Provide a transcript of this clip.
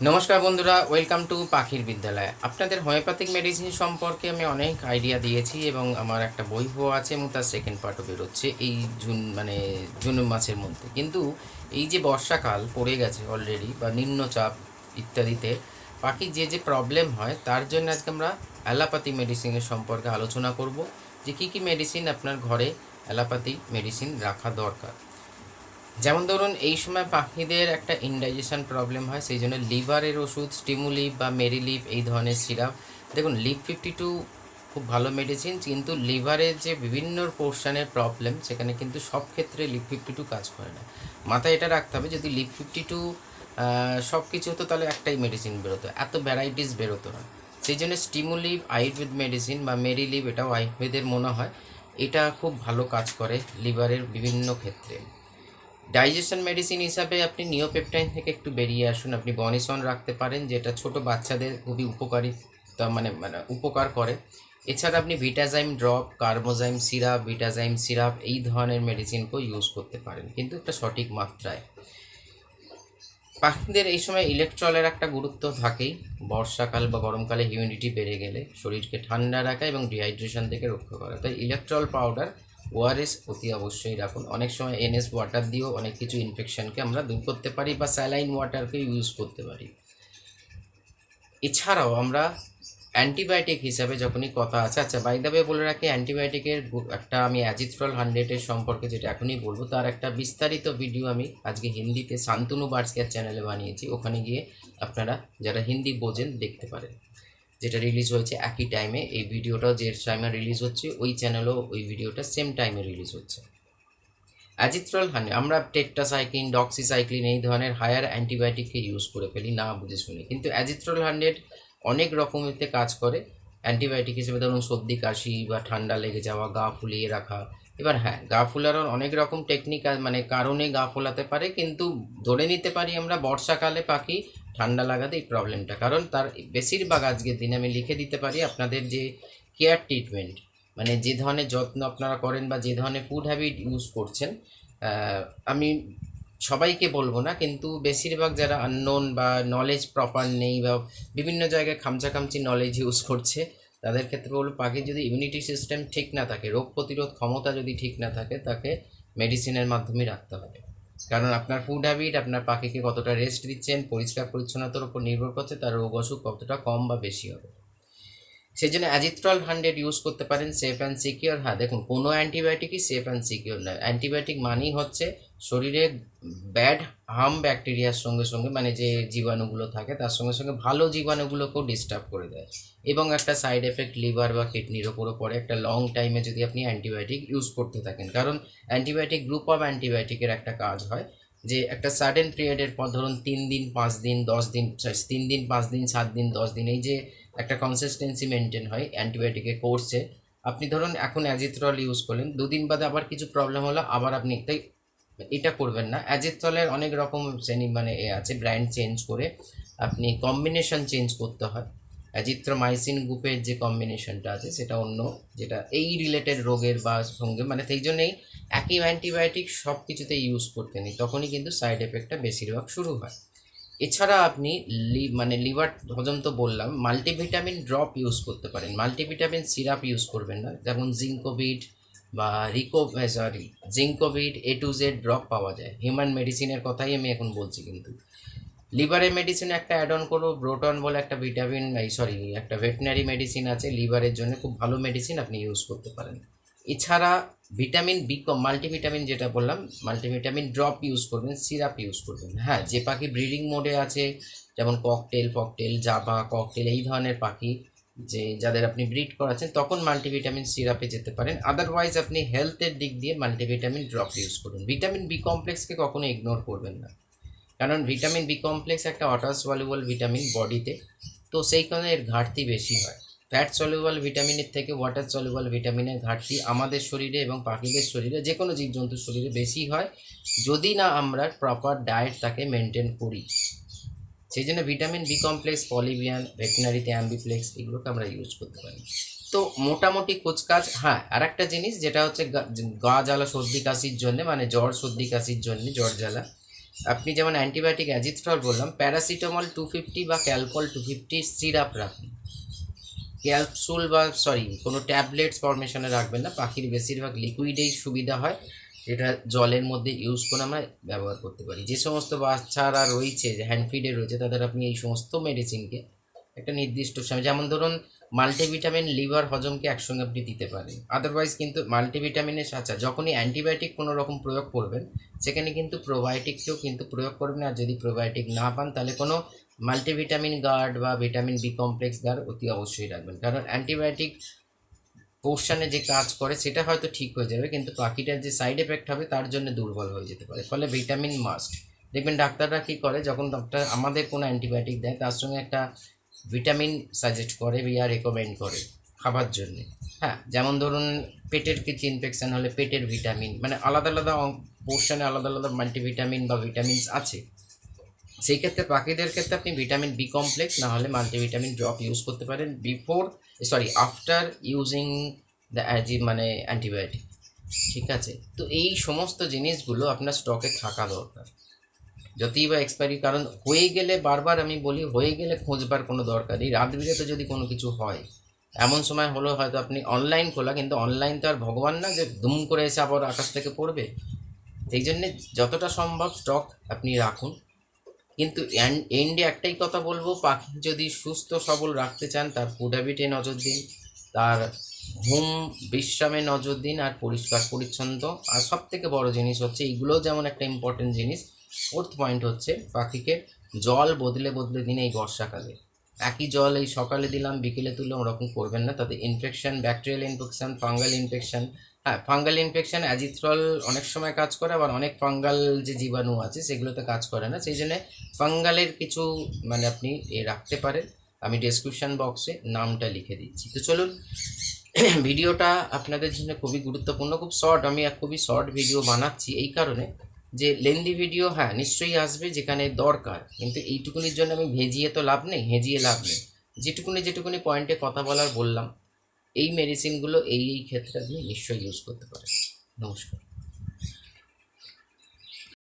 নমস্কার বন্ধুরা welcome to পাখির বিদ্যালয়। আপনাদের হোমিওপ্যাথিক মেডিসিন সম্পর্কে আমি অনেক আইডিয়া দিয়েছি এবং আমার একটা বইও আছে এবং তার সেকেন্ড পার্টও বেরোচ্ছে এই জুন মানে জুন মাসের মধ্যে। কিন্তু এই যে বর্ষাকাল পড়ে গেছে অলরেডি বা নিম্নচাপ ইত্যাদিতে পাখির যে যে প্রবলেম হয়, তার জন্য আজকে আমরা অ্যালোপ্যাথি মেডিসিনের সম্পর্কে আলোচনা করব যে কী কী মেডিসিন আপনার ঘরে অ্যালোপ্যাথি মেডিসিন রাখা দরকার। যেমন ধরুন, এই সময় পাখিদের একটা ইনডাইজেশন প্রবলেম হয়, সেই জন্য লিভারের ওষুধ স্টিমুলিভ বা মেরিলিভ এই ধরনের সিরাপ। দেখুন, লিপ ফিফটি টু খুব ভালো মেডিসিন কিন্তু লিভারের যে বিভিন্ন পোর্শনের প্রবলেম সেখানে কিন্তু সব ক্ষেত্রে লিপ ফিফটি টু কাজ করে না। মাথায় এটা রাখতে হবে, যদি লিপ ফিফটি টু সব কিছু হতো, তাহলে একটাই মেডিসিন বেরোতো। এত ভ্যারাইটিস বেরোতো না। সেই জন্য স্টিমুলিভ আয়ুর্বেদ মেডিসিন বা মেরিলিভ, এটাও আয়ুর্বেদের মনে হয়, এটা খুব ভালো কাজ করে লিভারের বিভিন্ন ক্ষেত্রে। ডাইজেশন মেডিসিন হিসাবে আপনি নিওপেপটাইন থেকে একটু বেরিয়ে আসুন। আপনি বনিসন রাখতে পারেন, যেটা ছোট বাচ্চাদের খুবই উপকারী মানে মানে উপকার করে। এছাড়া আপনি Vitazyme drop, Carbozyme syrup, Vitazyme syrup, এই ধরনের মেডিসিনকেও ইউজ করতে পারেন, কিন্তু একটা সঠিক মাত্রায়। পাখিদের এই সময় ইলেকট্রলের একটা গুরুত্ব থাকেই। বর্ষাকাল বা গরমকালে হিউমিডিটি বেড়ে গেলে শরীরকে ঠান্ডা রাখা এবং ডিহাইড্রেশন থেকে রক্ষা করা। তাই ইলেকট্রল পাউডার ওআরএস অতি অবশ্যই রাখুন। অনেক সময় এনএস ওয়াটার দিয়েও অনেক কিছু ইনফেকশনকে আমরা দূর করতে পারি বা স্যালাইন ওয়াটারকে ইউজ করতে পারি। এছাড়াও আমরা অ্যান্টিবায়োটিক হিসাবে যখনই কথা আছে আচ্ছা বাইদাবে বলে রাখি অ্যান্টিবায়োটিকের একটা আমি অ্যাজিথ্রল হান্ড্রেডের সম্পর্কে যেটা এখনই বলব, তার একটা বিস্তারিত ভিডিও আমি আজকে হিন্দিতে শান্তনু বার্ডস চ্যানেলে বানিয়েছি। ওখানে গিয়ে আপনারা যারা হিন্দি বোঝেন দেখতে পারেন। যেটা রিলিজ হয়েছে একই টাইমে এই ভিডিওটাও যে টাইমে রিলিজ হচ্ছে, ওই চ্যানেলেও ওই ভিডিওটা সেম টাইমে রিলিজ হচ্ছে। অ্যাজিথ্রল হান্ড্রেড আমরা টেট্টাসাইক্লিন ডক্সিসাইক্লিন এই ধরনের হায়ার অ্যান্টিবায়োটিককে ইউজ করে ফেলি, না বুঝে শুনে। কিন্তু অ্যাজিথ্রল হান্ড্রেড অনেক রকমেরতে কাজ করে অ্যান্টিবায়োটিক হিসেবে ধরুন সর্দি, কাশি বা ঠান্ডা লেগে যাওয়া, গা ফুলিয়ে রাখা। এবার হ্যাঁ গা ফুলানোর অনেক রকম টেকনিক মানে কারণে গা ফোলাতে পারে, কিন্তু ধরে নিতে পারি আমরা বর্ষাকালে পাখি ঠান্ডা লাগাতে এই প্রবলেমটা কারণ তার বেশিরভাগ আজকের দিনে আমি লিখে দিতে পারি আপনাদের যে কেয়ার ট্রিটমেন্ট মানে যে ধরনের যত্ন আপনারা করেন বা যে ধরনের ফুড হ্যাবিট ইউজ করছেন আমি সবাইকে বলব না, কিন্তু বেশিরভাগ যারা আননোন বা নলেজ প্রপার নেই বা বিভিন্ন জায়গায় খামচাখামচি নলেজ ইউজ করছে, তাদের ক্ষেত্রে বলব পাখির যদি ইমিউনিটি সিস্টেম ঠিক না থাকে, রোগ প্রতিরোধ ক্ষমতা যদি ঠিক না থাকে, তাকে মেডিসিনের মাধ্যমে রাখতে হবে। কারণ আপনার ফুড হ্যাবিট আপনার পাখিকে কতটা রেস্ট দিচ্ছেন পরিষ্কার পরিচ্ছন্নতার উপর নির্ভর করছে, তার রোগ অসুখ কতটা কম বা বেশি হবে। সেই জন্য অ্যাজিথ্রল হান্ড্রেড ইউজ করতে পারেন সেফ অ্যান্ড সিকিওর হ্যাঁ দেখুন, কোনো অ্যান্টিবায়োটিকই সেফ অ্যান্ড সিকিওর নয়। অ্যান্টিবায়োটিক মানেই হচ্ছে শরীরে ব্যাড হার্ম ব্যাকটেরিয়ার সঙ্গে সঙ্গে মানে যে জীবাণুগুলো থাকে, তার সঙ্গে সঙ্গে ভালো জীবাণুগুলোকেও ডিস্টার্ব করে দেয়। এবং একটা সাইড এফেক্ট লিভার বা কিডনির ওপরও পড়ে। একটা লং টাইমে যদি আপনি অ্যান্টিবায়োটিক ইউজ করতে থাকেন, কারণ অ্যান্টিবায়োটিক গ্রুপ অফ অ্যান্টিবায়োটিকের একটা কাজ হয়। যে একটা সার্টেন পিরিয়ডের পর ধরুন তিন দিন, পাঁচ দিন, দশ দিন তিন দিন, পাঁচ দিন, সাত দিন, দশ দিন, এই যে একটা কনসিস্টেন্সি মেনটেন হয় অ্যান্টিবায়োটিকের কোর্সে আপনি ধরুন এখন অ্যাজিথ্রল ইউজ করলেন, দুদিন বাদে আবার কিছু প্রবলেম হলো, আবার আপনি তাই এটা করবেন না। অ্যাজিথ্রলের অনেক রকম শ্রেণি মানে এ আছে ব্র্যান্ড চেঞ্জ করে আপনি কম্বিনেশন চেঞ্জ করতে হয়। অ্যাজিথ্রোমাইসিন গ্রুপের যে কম্বিনেশনটা আছে, সেটা অন্য, যেটা এই রিলেটেড রোগের বা সঙ্গে মানে সেই জন্যেই একই অ্যান্টিবায়োটিক সব কিছুতে ইউজ করতে নেই, তখনই কিন্তু সাইড এফেক্টটা বেশিরভাগ শুরু হয়। এছাড়া আপনি লি মানে লিভার, হজম তো বললাম মাল্টিভিটামিন ড্রপ ইউজ করতে পারেন। মাল্টিভিটামিন সিরাপ ইউজ করবেন না, যেমন জিঙ্কোভিট বা Rico sorry Zincovit A to Z drop পাওয়া যায়। হিউম্যান মেডিসিনের কথাই আমি এখন বলছি কিন্তু। লিভারের মেডিসিন একটা অ্যাড অন করব ব্রোটন বলে একটা ভিটামিন এই সরি একটা ভেটেনারি মেডিসিন আছে, লিভারের জন্য খুব ভালো মেডিসিন আপনি ইউজ করতে পারেন। এছাড়া ভিটামিন বি কম মাল্টিভিটামিন যেটা বললাম মাল্টিভিটামিন ড্রপ ইউজ করবেন সিরাপ ইউজ করবেন। হ্যাঁ যে পাখি ব্রিডিং মোডে আছে, যেমন ককটেল ফকটেল জাভা ককটেল এই ধরনের পাখি যে যাদের আপনি ব্রিড করাচ্ছেন, তখন মাল্টিভিটামিন সিরাপে যেতে পারেন। আদারওয়াইজ আপনি হেলথের দিক দিয়ে মাল্টিভিটামিন ড্রপ ইউজ করুন। ভিটামিন বি কমপ্লেক্সকে কখনো ইগনোর করবেন না। কারণ ভিটামিন বি কমপ্লেক্স একটা ওয়াটার সলিউবল ভিটামিন বডিতে তো সেই কারণে এর ঘাটতি বেশি হয়। ফ্যাট সলিউবল ভিটামিনের থেকে ওয়াটার সলিউবল ভিটামিনের ঘাটতি আমাদের শরীরে এবং পাখিদের শরীরে যে কোনো জীবজন্তুর শরীরে বেশি হয়। যদি না আমরা প্রপার ডায়েট তাকে মেনটেন করি সেই জন্য ভিটামিন বি কমপ্লেক্স পলিবিয়ান ভেটেনারিতে অ্যাম্বিপ্লেক্স এগুলোকে আমরা ইউজ করতে পারি। তো মোটামুটি কুচকাজ হ্যাঁ আর একটা জিনিস যেটা হচ্ছে গা জ্বালা, সর্দি, কাশির জন্য মানে জ্বর, সর্দি, কাশির জন্য, জ্বর, জ্বালা আপনি যেমন অ্যান্টিবায়োটিক অ্যাজিথ্রল বললাম, প্যারাসিটামল টু ফিফটি বা ক্যালকল টু ফিফটি সিরাপ রাখুন। ক্যাপসুল বা সরি কোনো ট্যাবলেটস ফরমেশনে রাখবেন না, পাখির বেশিরভাগ লিকুইডেই সুবিধা হয়, যেটা জলের মধ্যে ইউজ করে আমরা ব্যবহার করতে পারি। যে সমস্ত বাচ্চারা রয়েছে, যে হ্যান্ডফিডে রয়েছে, তাদের আপনি এই সমস্ত মেডিসিনকে একটা নির্দিষ্ট সময়, যেমন ধরুন মাল্টিভিটামিন, লিভার, হজমকে একসঙ্গে আপনি দিতে পারেন। আদারওয়াইজ কিন্তু মাল্টিভিটামিনের আচ্ছা যখনই অ্যান্টিবায়োটিক কোনো রকম প্রয়োগ করবেন, সেখানে কিন্তু প্রোবায়োটিককেও কিন্তু প্রয়োগ করবেন। আর যদি প্রোবায়োটিক না পান, তাহলে কোনো মাল্টিভিটামিন গার্ড বা ভিটামিন বি কমপ্লেক্স গার্ড অতি অবশ্যই রাখবেন। কারণ অ্যান্টিবায়োটিক পোর্শনে যে কাজ করে, সেটা হয়তো ঠিক হয়ে যাবে, কিন্তু পাখিটার যে সাইড এফেক্ট হবে, তার জন্য দুর্বল হয়ে যেতে পারে। ফলে ভিটামিন মাস্ট। দেখবেন ডাক্তাররা কী করে, যখন ডক্টর আমাদের কোনো অ্যান্টিবায়োটিক দেয়, তার সঙ্গে একটা ভিটামিন সাজেস্ট করে বা রেকমেন্ড করে খাবার জন্যে। হ্যাঁ যেমন ধরুন পেটের কিছু ইনফেকশান হলে পেটের ভিটামিন মানে আলাদা আলাদা পোর্শনে আলাদা আলাদা মাল্টিভিটামিন বা ভিটামিনস আছে। সেই ক্ষেত্রে পাখিদের ক্ষেত্রে আপনি ভিটামিন বি কমপ্লেক্স না হলে মাল্টিভিটামিন ড্রপ ইউজ করতে পারেন before sorry after using the অ্যাজি মানে অ্যান্টিবায়োটিক ঠিক আছে? তো এই সমস্ত জিনিসগুলো আপনার স্টকে থাকা দরকার। যতই বা এক্সপায়ারি কারণ হয়ে গেলে বারবার আমি বলি, হয়ে গেলে খোঁজবার কোনো দরকার নেই। রাত বিরেতে যদি কোনো কিছু হয়, এমন সময় হলো হয়তো আপনি অনলাইন খোলা, কিন্তু অনলাইন তো আর ভগবান না যে দুম করে এসে আবার আকাশ থেকে পড়বে। সেই জন্যে যতটা সম্ভব স্টক আপনি রাখুন। কিন্তু এন্ডে একটাই কথা বলব, পাখি যদি সুস্থ, সবল রাখতে চান, তার ফুড হ্যাবিটে নজর দিন, তার ঘুম বিশ্রামে নজর দিন, আর পরিষ্কার, পরিচ্ছন্ন। আর সব থেকে বড় জিনিস হচ্ছে, এইগুলোও যেমন একটা ইম্পর্টেন্ট জিনিস ফোর্থ পয়েন্ট হচ্ছে পাখিকে জল বদলে বদলে দিন এই বর্ষাকালে। একই জল এই সকালে দিলাম, বিকেলে তুললাম ওরকম করবেন না। তাতে infection bacterial infection fungal infection হ্যাঁ ফাঙ্গাল ইনফেকশন অ্যাজিথ্রল অনেক সময় কাজ করে, আবার অনেক ফাঙ্গাল যে জীবাণু আছে সেগুলোতে কাজ করে না। সেই জন্য ফাঙ্গালের কিছু মানে আপনি এ রাখতে পারেন। আমি ডেসক্রিপশন বক্সে নামটা লিখে দিচ্ছি। তো চলুন, ভিডিওটা আপনাদের জন্য খুবই গুরুত্বপূর্ণ। খুব শর্ট আমি খুবই শর্ট ভিডিও বানাচ্ছি এই কারণে। যে লেন্দি ভিডিও হ্যাঁ নিশ্চয়ই আসবে যেখানে দরকার। কিন্তু এইটুকুনির জন্য আমি ভেজিয়ে তো লাভ নেই, হেজিয়ে লাভ নেই। যেটুকুনি যেটুকুনি পয়েন্টে কথা বলার বললাম, এই মেডিসিনগুলো এই এই ক্ষেত্রে আপনি নিশ্চয়ই ইউজ করতে পারেন। নমস্কার।